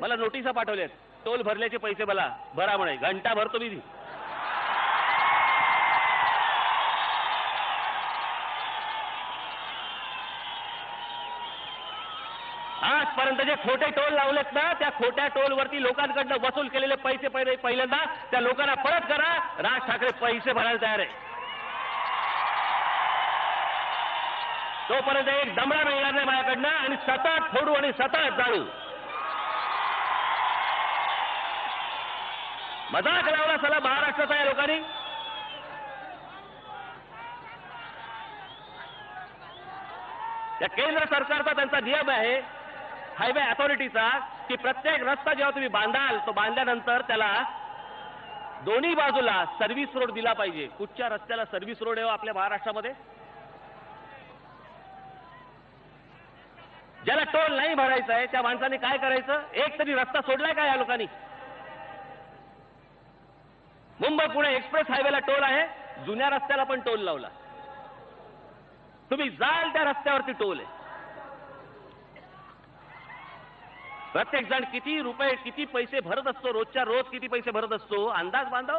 मला नोटिसा पाठवल्यात. टोल भरल्याचे पैसे मला भरा म्हणे. घंटा भरतो मी आजपर्यंत जे खोटे टोल लावलेत ना त्या खोट्या टोलवरती लोकांकडनं वसूल केलेले पैसे पहिले पहिल्यांदा त्या लोकांना परत करा. राज ठाकरे पैसे भरायला तयार आहे. तोपर्यंत एक दमडा मिळणार नाही माझ्याकडनं आणि सतत फोडू आणि सतत जाळू. मजाक लावला सला महाराष्ट्राचा या लोकांनी. या केंद्र सरकारचा त्यांचा नियम आहे हायवे अथॉरिटीचा की प्रत्येक रस्ता जेव्हा तुम्ही बांधाल तो बांधल्यानंतर त्याला दोन्ही बाजूला सर्व्हिस रोड दिला पाहिजे. कुठच्या रस्त्याला सर्व्हिस रोड आहे हो आपल्या महाराष्ट्रामध्ये? ज्याला टोल नाही भरायचा आहे त्या माणसाने काय करायचं? एक तरी रस्ता सोडलाय का या लोकांनी? मुंबई पुणे एक्सप्रेस हायवेला टोल आहे. जुन्या रस्त्याला पण टोल लावला. तुम्ही जाल त्या रस्त्यावरती टोल आहे. प्रत्येक जण किती रुपये किती पैसे भरत असतो रोजच्या रोज किती पैसे भरत असतो? अंदाज बांधव?